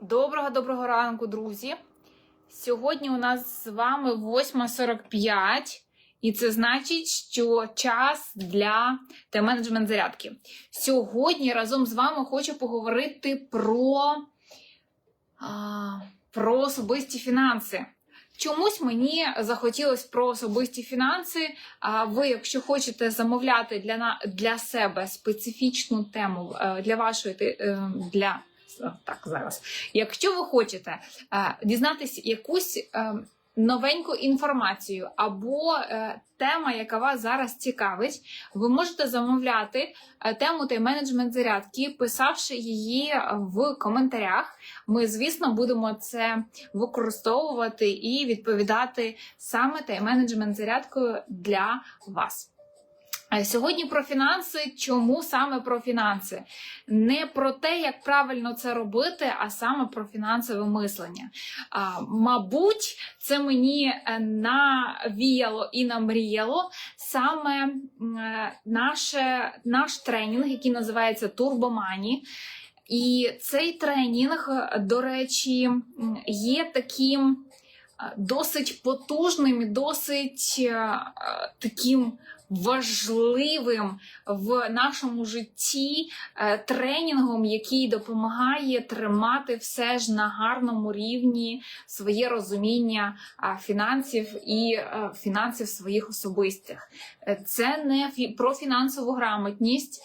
Доброго доброго ранку, друзі. Сьогодні у нас з вами 8.45, і це значить, що час для тайм-менеджмент зарядки. Сьогодні разом з вами хочу поговорити про, про особисті фінанси. Чомусь мені захотілося про особисті фінанси. А ви, якщо хочете замовляти для, для себе специфічну тему е, для вашої е, для так зараз. Якщо ви хочете е, дізнатися якусь е, новеньку інформацію або е, тема, яка вас зараз цікавить, ви можете замовляти тему та менеджмент зарядки, писавши її в коментарях. Ми, звісно, будемо це використовувати і відповідати саме тайм-менеджмент зарядкою для вас. Е, Сьогодні про фінанси. Чому саме про фінанси? Не про те, як правильно це робити, а саме про фінансове мислення. А, мабуть, це мені е, навіяло і намріяло саме е, наше, наш тренінг, який називається Турбомані. І цей тренінг, до речі, є таким досить потужним і досить таким важливим в нашому житті е, тренінгом, який допомагає тримати все ж на гарному рівні своє розуміння фінансів і е, фінансів своїх особистих. Е, Це не про фінансову грамотність,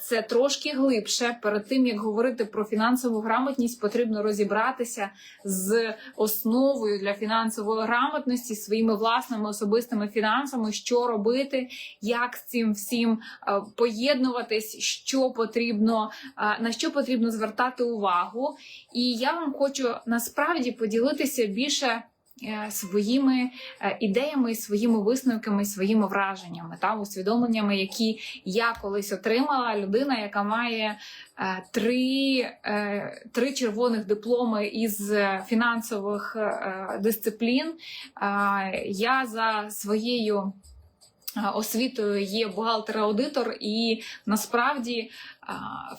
це трошки глибше. Перед тим як говорити про фінансову грамотність, потрібно розібратися з основою для фінансової грамотності, своїми власними особистими фінансами, що робити, як з цим всім е, поєднуватись, що потрібно, е, на що потрібно звертати увагу. І я вам хочу насправді поділитися більше. е, Своїми ідеями, своїми висновками, своїми враженнями та усвідомленнями, які я колись отримала. Людина, яка має три, три червоних дипломи із фінансових дисциплін. Я за своєю освітою є бухгалтер-аудитор, і насправді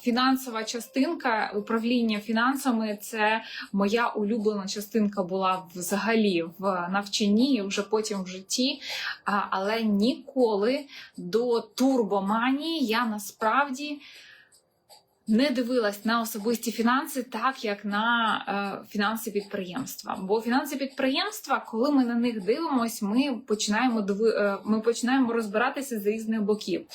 фінансова частинка управління фінансами це моя улюблена частинка була взагалі в навчанні і вже потім в житті. Але ніколи до турбоманії я насправді. Не дивилась на особисті фінанси так, як на е, фінанси підприємства. Бо фінанси підприємства, коли ми на них дивимось, ми починаємо диви, е, ми починаємо розбиратися з різних боків,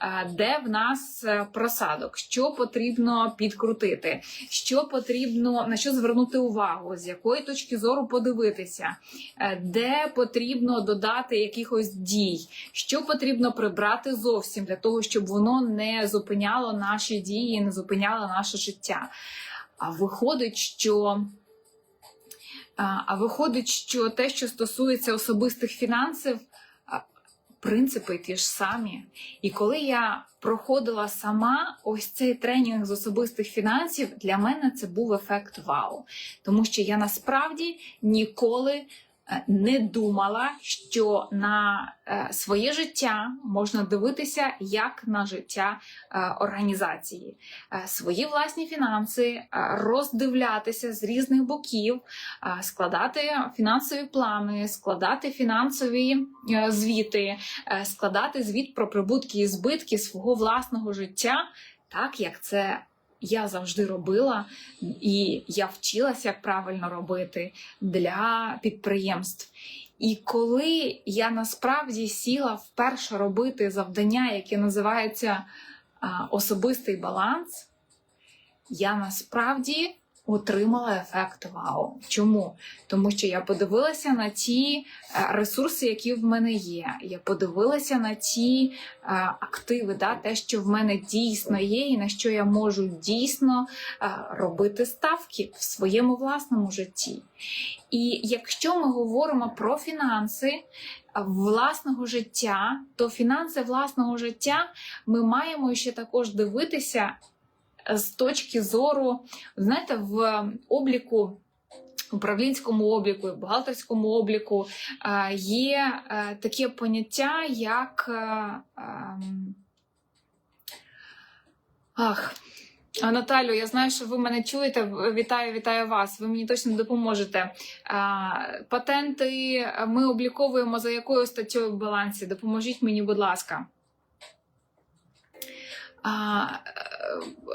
е, де в нас е, просадок, що потрібно підкрутити, що потрібно на що звернути увагу, з якої точки зору подивитися, е, де потрібно додати якихось дій, що потрібно прибрати зовсім для того, щоб воно не зупиняло наші дії, не зупиняло наше життя. А виходить, що а, виходить, що те, що стосується особистих фінансів, принципи ті ж самі. І коли я проходила сама ось цей тренінг з особистих фінансів, для мене це був ефект вау. Тому що я насправді ніколи не думала, що на е, своє життя можна дивитися як на життя е, організації, Е, свої власні фінанси, е, роздивлятися з різних боків, е, складати фінансові плани, складати фінансові е, звіти, е, складати звіт про прибутки і збитки свого власного життя, так як це. Я завжди робила, і я вчилася, як правильно робити для підприємств. І коли я насправді сіла вперше робити завдання, яке називається особистий баланс, я насправді отримала ефект вау. Чому? Тому що я подивилася на ті е, ресурси, які в мене є. Я подивилася на ті е, активи, да, те, що в мене дійсно є, і на що я можу дійсно е, робити ставки в своєму власному житті. І якщо ми говоримо про фінанси власного життя, то фінанси власного життя ми маємо ще також дивитися з точки зору, знаєте, в обліку. Управлінському обліку, бухгалтерському обліку е, є е, таке поняття, як е, ем, ах, Наталю, я знаю, що ви мене чуєте. Вітаю, вітаю вас. Ви мені точно допоможете. Патенти ми обліковуємо за якою статтєю в балансі. Допоможіть мені, будь ласка.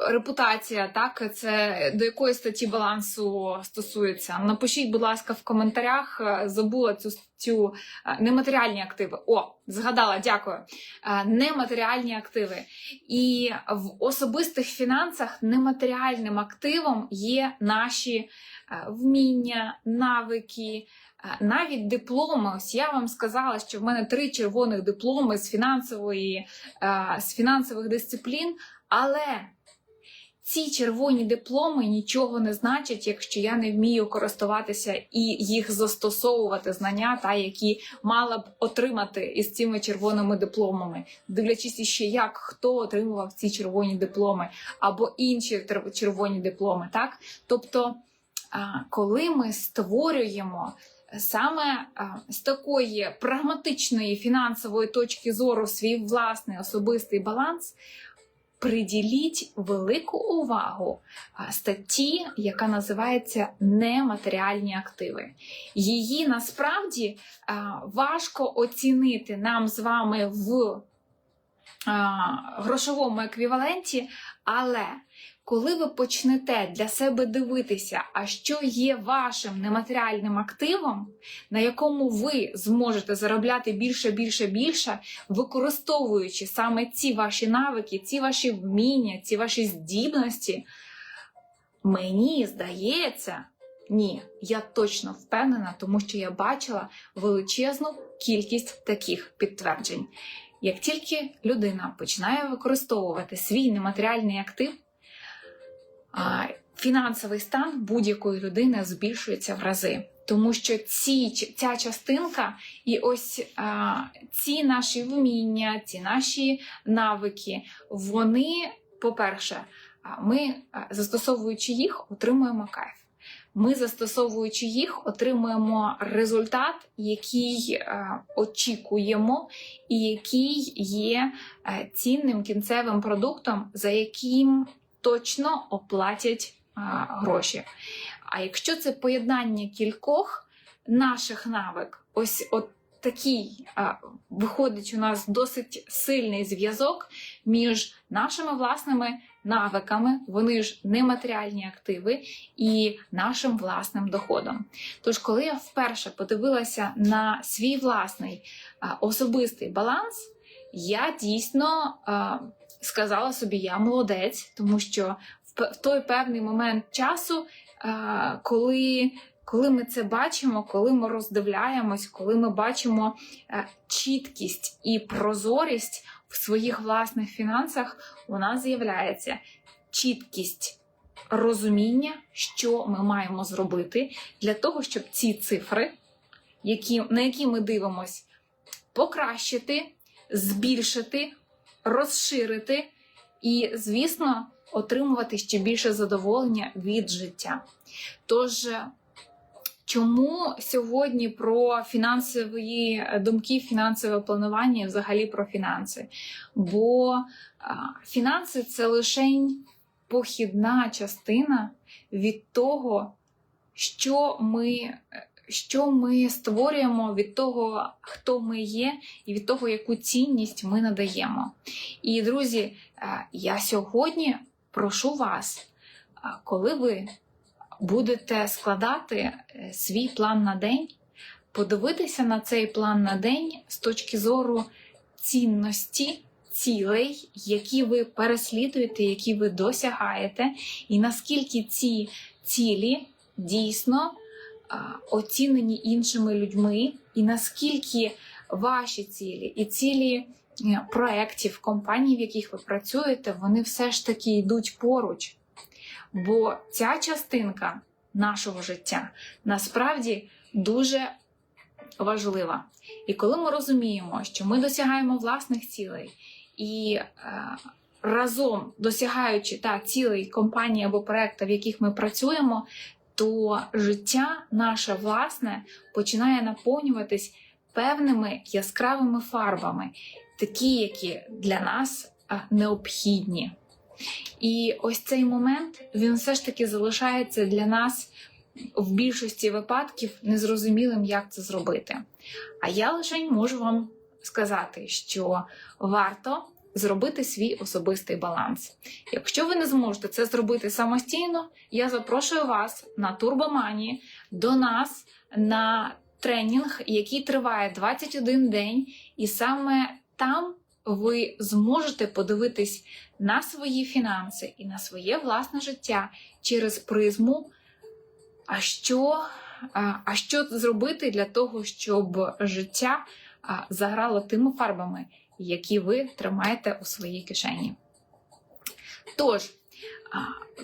Репутація, так, це до якої статті балансу стосується. Напишіть, будь ласка, в коментарях. Е, Забула цю цю е, нематеріальні активи. О, згадала, дякую. Е, Нематеріальні активи. І в особистих фінансах нематеріальним активом є наші вміння, навики, навіть дипломи. Ось я вам сказала, що в мене три червоних дипломи з фінансової, з фінансових дисциплін, але ці червоні дипломи нічого не значать, якщо я не вмію користуватися і їх застосовувати знання, та які мала б отримати із цими червоними дипломами, дивлячись іще, як хто отримував ці червоні дипломи або інші червоні дипломи. Так, тобто, коли ми створюємо саме з такої прагматичної фінансової точки зору свій власний особистий баланс. Приділіть велику увагу статті, яка називається нематеріальні активи. Її насправді важко оцінити нам з вами в грошовому еквіваленті, але коли ви почнете для себе дивитися, а що є вашим нематеріальним активом, на якому ви зможете заробляти більше, більше, більше, використовуючи саме ці ваші навики, ці ваші вміння, ці ваші здібності, мені здається, ні, я точно впевнена, тому що я бачила величезну кількість таких підтверджень. Як тільки людина починає використовувати свій нематеріальний актив, фінансовий стан будь-якої людини збільшується в рази. Тому що ці, ця частинка і ось а, ці наші вміння, ці наші навики, вони, по-перше, ми, застосовуючи їх, отримуємо кайф. Ми, застосовуючи їх, отримуємо результат, який е, очікуємо, і який є е, цінним кінцевим продуктом, за яким точно оплатять а, гроші. А якщо це поєднання кількох наших навик, ось от такий а, виходить у нас досить сильний зв'язок між нашими власними навиками, вони ж нематеріальні активи, і нашим власним доходом. Тож, коли я вперше подивилася на свій власний а, особистий баланс, я дійсно а, сказала собі, я молодець, тому що в, той певний момент часу, а, коли, коли ми це бачимо, коли ми роздивляємось, коли ми бачимо е, чіткість і прозорість в своїх власних фінансах, у нас з'являється чіткість розуміння, що ми маємо зробити для того, щоб ці цифри, які, на які ми дивимось, покращити, збільшити, розширити і, звісно, отримувати ще більше задоволення від життя. Тож, чому сьогодні про фінансові думки, фінансове планування і взагалі про фінанси? Бо фінанси це лише похідна частина від того, що ми що ми створюємо від того, хто ми є, і від того, яку цінність ми надаємо. І, друзі, е, я сьогодні прошу вас, е, коли ви будете складати е, свій план на день, подивитися на цей план на день з точки зору цінності. Цілей, які ви переслідуєте, які ви досягаєте, і наскільки ці цілі дійсно оцінені іншими людьми, і наскільки ваші цілі і цілі е, проєктів, компаній, в яких ви працюєте, вони все ж таки йдуть поруч. Бо ця частинка нашого життя насправді дуже важлива. І коли ми розуміємо, що ми досягаємо власних цілей і е, разом досягаючи та цілей компанії або проекту, в яких ми працюємо, то життя наше власне починає наповнюватись певними яскравими фарбами, такі, які для нас необхідні. І ось цей момент він все ж таки залишається для нас в більшості випадків незрозумілим, як це зробити. А я лише можу вам сказати, що варто зробити свій особистий баланс. Якщо ви не зможете це зробити самостійно, я запрошую вас на Турбомані до нас на тренінг, який триває 21 день, і саме там ви зможете подивитись на свої фінанси і на своє власне життя через призму. А що, а, що зробити для того, щоб життя заграло тими фарбами, які ви тримаєте у своїй кишені? Тож,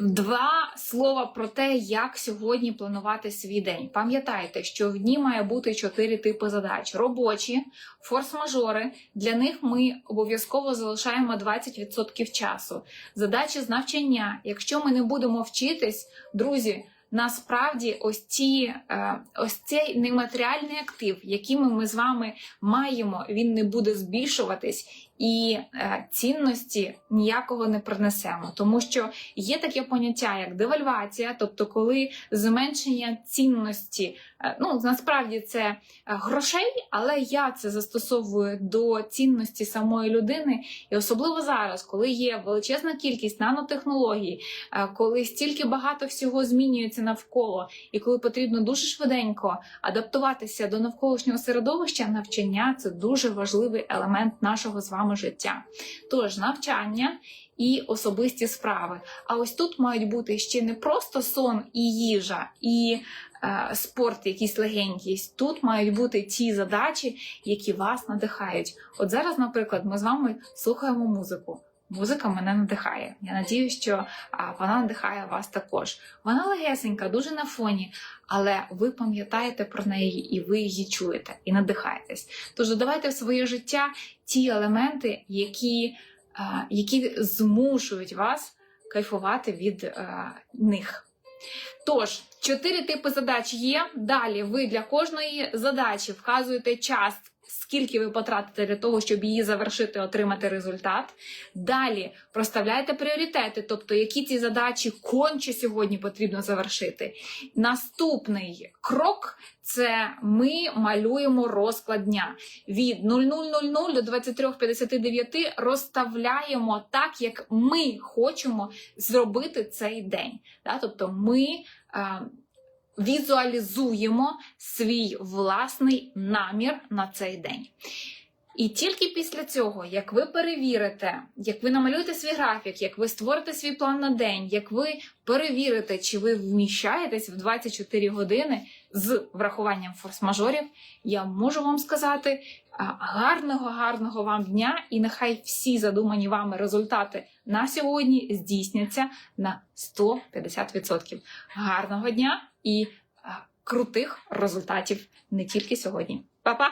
два слова про те, як сьогодні планувати свій день. Пам'ятайте, що в дні має бути чотири типи задач: робочі, форс-мажори. Для них ми обов'язково залишаємо 20% часу. Задачі з навчання. Якщо ми не будемо вчитись, друзі. Насправді, ось ці е, ось цей нематеріальний актив, який ми з вами маємо, він не буде збільшуватись, і е, цінності ніякого не принесемо, тому що є таке поняття, як девальвація, тобто коли зменшення цінності, е, ну насправді це е, грошей, але я це застосовую до цінності самої людини, і особливо зараз, коли є величезна кількість нанотехнологій, коли стільки багато всього змінюється навколо, і коли потрібно дуже швиденько адаптуватися до навколишнього середовища, навчання це дуже важливий елемент нашого з вами життя. Тож навчання і особисті справи. А ось тут мають бути ще не просто сон і їжа, і е, спорт, якийсь легенький. Тут мають бути ті задачі, які вас надихають. От зараз, наприклад, ми з вами слухаємо музику. Музика мене надихає. Я надію, що вона надихає вас також. Вона легесенька, дуже на фоні, але ви пам'ятаєте про неї і ви її чуєте і надихаєтесь. Тож додавайте в своє життя ті елементи, які, які змушують вас кайфувати від них. Тож, чотири типи задач є. Далі ви для кожної задачі вказуєте час, скільки ви потратите для того, щоб її завершити, отримати результат. Далі проставляйте пріоритети, тобто які ці задачі конче сьогодні потрібно завершити. Наступний крок. Це ми малюємо розклад дня. Від 00.00 до 23.59 розставляємо так, як ми хочемо зробити цей день. Тобто ми е, візуалізуємо свій власний намір на цей день. І тільки після цього, як ви перевірите, як ви намалюєте свій графік, як ви створите свій план на день, як ви перевірите, чи ви вміщаєтесь в 24 години з врахуванням форс-мажорів, я можу вам сказати гарного, гарного вам дня, і нехай всі задумані вами результати на сьогодні здійсняться на 150%. Гарного дня і крутих результатів не тільки сьогодні. Па-па!